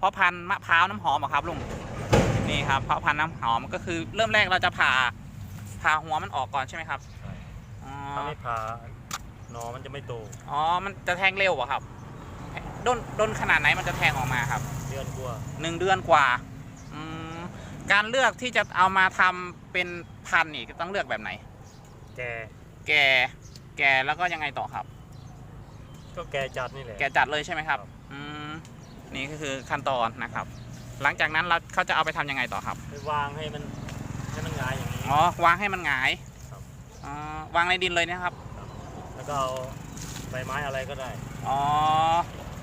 เพาะพันธุ์มะพร้าวน้ำหอมเหรอครับลุงนี่ครับเพาะพันธุ์น้ำหอมก็คือเริ่มแรกเราจะผ่าผ่าหัวมันออกก่อนใช่ไหมครับใช่อ๋อถ้าไม่ผ่าหนอมันจะไม่โตอ๋อมันจะแทงเร็วเหรอครับด้นด้นขนาดไหนมันจะแทงออกมาครับ เดือนกว่าหนึ่งเดือนกว่าอืมการเลือกที่จะเอามาทำเป็นพันธุ์นี่ต้องเลือกแบบไหน แกแก่แก่แล้วก็ยังไงต่อครับ ก็แกจัดนี่แหละแก่จัดเลยใช่ไหมครับครับอืม นี่ก็คือขั้นตอนนะครับ หลังจากนั้นเราเขาจะเอาไปทำยังไงต่อครับ ไปวางให้มันให้มันหงายอย่างนี้ อ๋อวางให้มันหงายครับ อ๋อวางในดินเลยนะครับ แล้วก็เอาใบไม้อะไรก็ได้ อ๋อ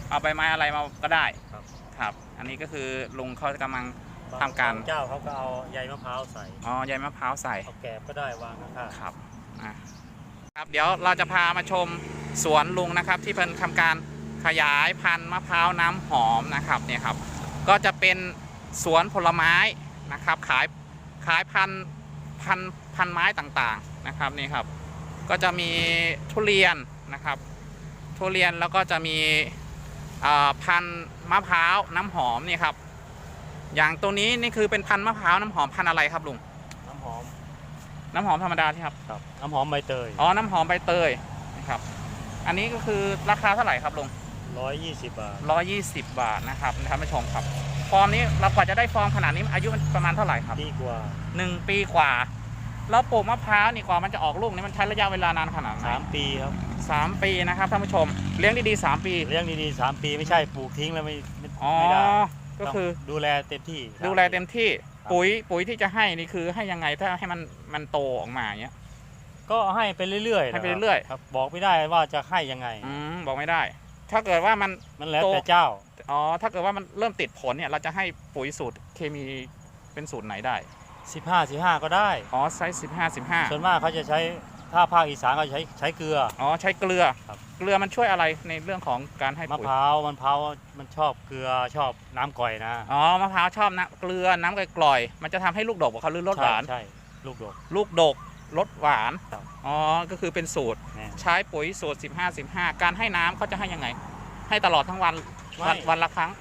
เอาใบไม้อะไรมาก็ได้ครับ ครับ อันนี้ก็คือลุงเขากำลังบงทำการ บงเจ้าเขาก็เอาใยมะพร้าวใส่ อ๋อใยมะพร้าวใส่ เอาแกบก็ได้วางข้างๆครับอะครับ เดี๋ยวเราจะพามาชมสวนลุงนะครับ ที่เพิ่นทำการ ขยายพันธุ์มะพร้าวน้ำหอมนะครับเนี่ยครับ ก็จะเป็นสวนผลไม้นะครับขายขายพันธุ์พันธุ์พันธุ์ไม้ต่างๆนะครับนี่ครับ ก็จะมีทุเรียนนะครับ ทุเรียนแล้วก็จะมีเอ่อพันธุ์มะพร้าวน้ำหอมนี่ครับ อย่างตัวนี้นี่คือเป็นพันธุ์มะพร้าวน้ำหอมพันธุ์อะไรครับลุงน้ำหอมน้ำหอมธรรมดาที่ครับครับ น้ำหอมใบเตยอ๋อน้ำหอมใบเตยนะครับ อันนี้ก็คือราคาเท่าไหร่ครับลุง120บาท ร้อยยี่สิบบาทนะครับท่านผู้ชมครับ ฟอร์มนี้เรากว่าจะได้ฟอร์มขนาดนี้อายุมันประมาณเท่าไหร่ครับ ดีกว่าหนึ่งปีกว่า เราปลูกมะพร้าวนี่กว่ามันจะออกลูกนี่มันใช้ระยะเวลานานขนาดไหน3ปีครับ สามปีนะครับท่านผู้ชม เลี้ยงดีๆสามปี เลี้ยงดีๆ3ปีไม่ใช่ปลูกทิ้งแล้วไม่ไม่อ๋อ ไม่ได้ก็คือต้องดูแลเต็มที่ดูแลเต็มที่ครับปุ๋ย ปุ๋ยที่จะให้นี่คือให้ยังไงถ้าให้มันมันโตออกมาอย่างเงี้ย ก็ให้ไปเรื่อยๆให้ไปนะคบเรื่อยๆ ครับ บอกไม่ได้ว่าจะให้ยังไง อืมบอกไม่ได้ ถ้าเกิดว่ามัน มันแล้วโตแต่เจ้า อ๋อ ถ้าเกิดว่ามันเริ่มติดผลเนี่ย เราจะให้ปุ๋ยสูตรเคมีเป็นสูตรไหนได้ 15 15 ก็ได้ อ๋อไซส์สิบห้าสิบห้าส่วนมากเขาจะใช้ถ้าภาคอีสานเขาจะใช้ใช้เกลือ อ๋อ ใช้เกลือครับเกลือมันช่วยอะไรในเรื่องของการให้มะปุ๋ยพร้าวมันพร้าวมันชอบเกลือชอบน้ำก่อยนะ อ๋อ มะพร้าวชอบน้ำเกลือน้ำกร่อยๆมันจะทำให้ลูกดกของเขาหรือรสหวานใช่ใช่ ลูกดก ลูกดก รสหวาน ครับ อ๋อ ก็คือเป็นสูตรแน่ใช้ปุ๋ยสูตร 15 15 การให้น้ำเขาจะให้ยังไง ให้ตลอดทั้งวันไม่วันวันละครั้ง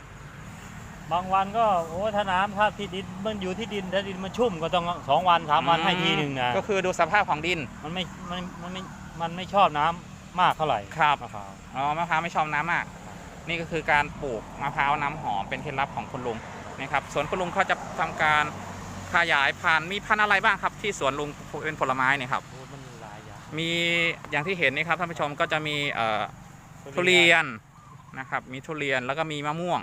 บางวันก็โอ้ถ้าน้ำถ้าที่ดินมันอยู่ที่ดินถ้าดินมันชุ่มก็ต้องสองวันสามวันอืม ให้ทีหนึ่งนะก็คือดูสภาพของดิน มันไม่มันมันไม่มันไม่ชอบน้ำมากเท่าไหร่ครับ มะพร้าวอ๋อ มะพร้าวไม่ชอบน้ำมาก นี่ก็คือการปลูกมะพร้าวน้ำหอมเป็นเคล็ดลับของคุณลุงนะครับ สวนคุณลุงเขาจะทำการ ขยายพันธุ์มีพันธุ์อะไรบ้างครับ ที่สวนลุงเป็นผลไม้เนี่ยครับ โอ้มันหลายอย่างมีอย่างที่เห็นนี่ครับท่านผู้ชมก็จะมีเอ่อทุเรียนนะครับ มีทุเรียนแล้วก็มีมะม่วง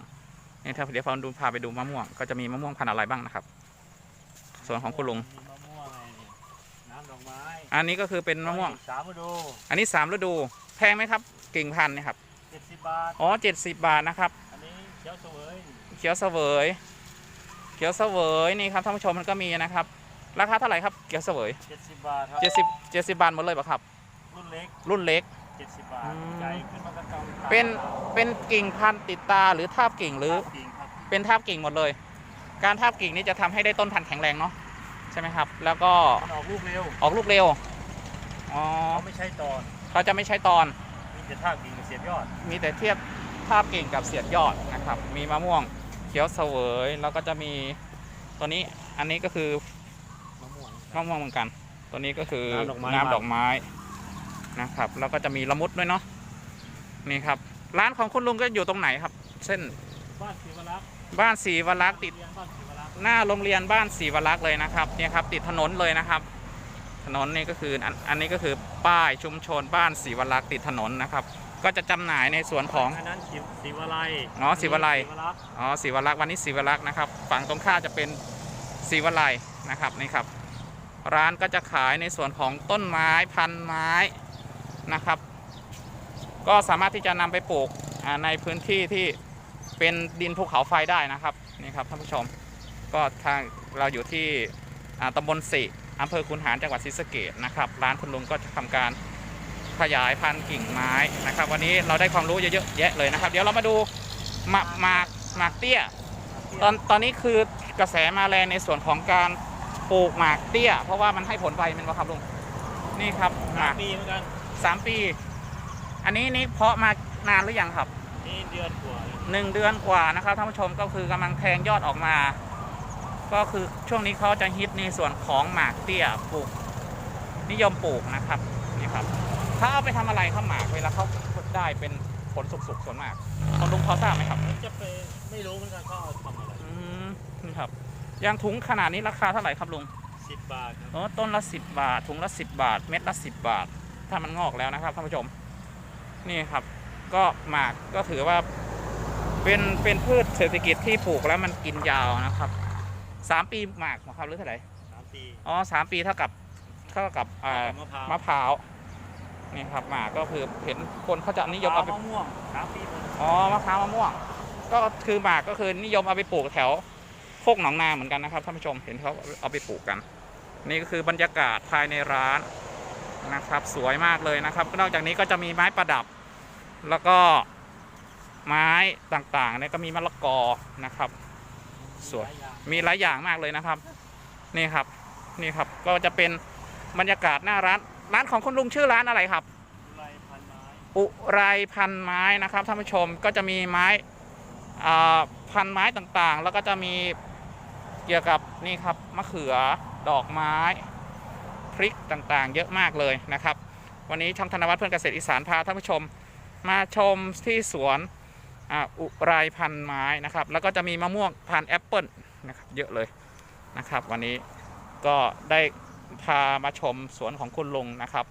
นี่ถ้าเดี๋ยวพาดูพาไปดูมะม่วง ก็จะมีมะม่วงพันธุ์อะไรบ้างนะครับสวนของคุณลุง มีมะม่วงไงนี่น้ำดอกไม้อันนี้ก็คือเป็นมะม่วง สามฤดูอัอันนี้สามฤดูแพงไหมครับกิ่งพันธุ์เนี่ยครับเจ็ดสิบบาท อ๋อเจ็ดสิบบาทนะครับ อันนี้เขียวเสวยเขียวเสวย เขียวเสวยนี่ครับท่านผู้ชมมันก็มีนะครับ ราคาเท่าไหร่ครับเขียวเสวยเจ็ดสิบบาทครับเจ็ดสิบเจ็ดสิบบาทหมดเลยป่ะครับ รุ่นเล็กรุ่นเล็ก เจ็ดสิบบาทอืม ใหญ่ขึ้นมาก็ต้องเป็นเป็นกิ่งพันธุ์ติดตาหรือทาบกิ่งหรือ จริงครับเป็นทาบกิ่งหมดเลย การทาบกิ่งนี่จะทำให้ได้ต้นพันธุ์แข็งแรงเนาะใช่ไหมครับ แล้วก็มันออกลูกเร็วออกลูกเร็วอ๋อเขาไม่ใช่ตอนเขาจะไม่ใช้ตอน มีแต่ท่ากิ่งกับเสียบยอดมีแต่เทียบทาบกิ่งกับเสียดยอดนะครับ มีมะม่วง เขียวเสวยแล้วก็จะมีตัวนี้อันนี้ก็คือมะม่วงมะม่วงเหมือนกัน ตัวนี้ก็คือน้ำดอกไม้ น้ำดอกไม้นะครับ แล้วก็จะมีละมุดด้วยเนาะนี่ครับ ร้านของคุณลุงก็อยู่ตรงไหนครับ เส้นบ้านศิวรักษ์บ้านศรีวรักษ์ติด เรียนบ้านศิวรักษ์หน้าโรงเรียนบ้านศรีวรักษ์เลยนะครับเนี่ยครับติดถนนเลยนะครับ ถนนนี่ก็คืออันอันนี้ก็คือป้ายชุมชนบ้านศรีวรักษ์ติดถนนนะครับ ก็จะจำหน่ายในส่วนของ อันนั้นศิวศิวไลยอ๋อศิวไลยศิวรักษ์อ๋อศรีวรักษ์วันนี้ศรีวรักษ์นะครับ ฝั่งตรงข้ามจะเป็นศรีวลัยนะครับนี่ครับ ร้านก็จะขายในส่วนของต้นไม้พันไม้นะครับ ก็สามารถที่จะนำไปปลูกอ่าในพื้นที่ที่เป็นดินภูเขาไฟได้นะครับนี่ครับท่านผู้ชม ก็ทางเราอยู่ที่อ่าตำบลสิอำเภอคุนหารจังหวัดศรีสะเกดนะครับ ร้านคุณลุงก็จะทำการ ขยายพันธุ์กิ่งไม้นะครับ วันนี้เราได้ความรู้เยอะๆแยะเลยนะครับ เดี๋ยวเรามาดูหมากหมากหมากเตี้ย ตอนตอนนี้คือกระแสมาแรงในส่วนของการปลูกหมากเตี้ย เพราะว่ามันให้ผลไวเป็นวะครับลุงนี่ครับหสามามกปีเหมือนกันสามปี อันนี้นี่เพาะมานานหรือยังครับปนี่เดือนกว่าเลยหนึ่งเดือนกว่านะครับท่านผู้ชมก็คือกำลังแทงยอดออกมา ก็คือช่วงนี้เขาจะฮิตในส่วนของหมากเตี้ยปลูกนิยมปลูกนะครับนี่ครับ ถ้าเอาไปทำอะไรข้าวหมากเวลาเขาได้เป็นผลสุกๆส่วนมากคุณลุงพอทราบไหมครับจะไปไม่รู้เหมือนกันเขาเอาทำอะไรอืมนี่ครับยางถุงขนาดนี้ราคาเท่าไหร่ครับลุงสิบบาทครับอ๋อต้นละ10บาท ถุงละ10บาท เม็ดละ10บาท ถ้ามันงอกแล้วนะครับท่านผู้ชม นี่ครับ ก็หมากก็ถือว่า เป็นเป็นพืชเศรษฐกิจที่ปลูกแล้วมันกินยาวนะครับสามปีหมากนะครับหรือเท่าไหร่สามปีอ๋อสามปีเท่ากับเท่ากับอ่ามะพร้าว มะพร้าว นี่ครับหมากก็คือเห็นคนเขาจะนิยมเอาไปมะม่วงสามปีหมดอ๋อมะพร้าวมะม่วง ก็คือหมากก็คือนิยมเอาไปปลูกแถวโคกหนองนาเหมือนกันนะครับท่านผู้ชมเห็นเขาเอาไปปลูกกัน นี่ก็คือบรรยากาศภายในร้านนะครับ สวยมากเลยนะครับ นอกจากนี้ก็จะมีไม้ประดับ แล้วก็ไม้ต่างๆเนี่ยก็มีมะละกอนะครับ สวยหลาอย่างมีหลายอย่างมากเลยนะครับ นี่ครับนี่ครับก็จะเป็นบรรยากาศหน้าร้าน ร้านของคุณลุงชื่อร้านอะไรครับไรพันไม้อุไรพันไม้นะครับท่านผู้ชมก็จะมีไม้พันไม้ต่างๆ แล้วก็จะมีเกี่ยวกับนี่ครับมะเขือดอกไม้พริกต่างๆ เยอะมากเลยนะครับ วันนี้ช่องธนวัฒน์เพื่อนเกษตรอีสานพาท่านผู้ชมมาชมที่สวนอุไรพันไม้นะครับ แล้วก็จะมีมะม่วงพันแอปเปิลนะครับเยอะเลยนะครับ วันนี้ก็ได้ พามาชมสวนของคุณลุงนะครับ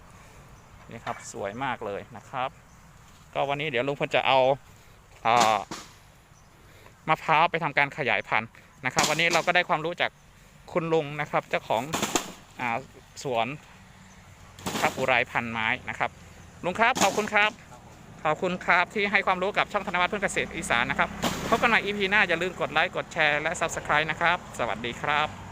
นี่ครับสวยมากเลยนะครับ ก็วันนี้เดี๋ยวลุงพลจะเอาเอ่อมะพร้าวไปทำการขยายพันธุ์นะครับ วันนี้เราก็ได้ความรู้จากคุณลุงนะครับเจ้าของอสวนครับอุไรพันธุ์ไม้นะครับลุงครับขอบคุณครับขอบคุณครับที่ให้ความรู้กับช่องธนวัฒน์เพื่อนเกษตรอีสานนะครับพบกันใหม่ EP หน้าอย่าลืมกดไลค์กดแชร์และ Subscribe นะครับ สวัสดีครับ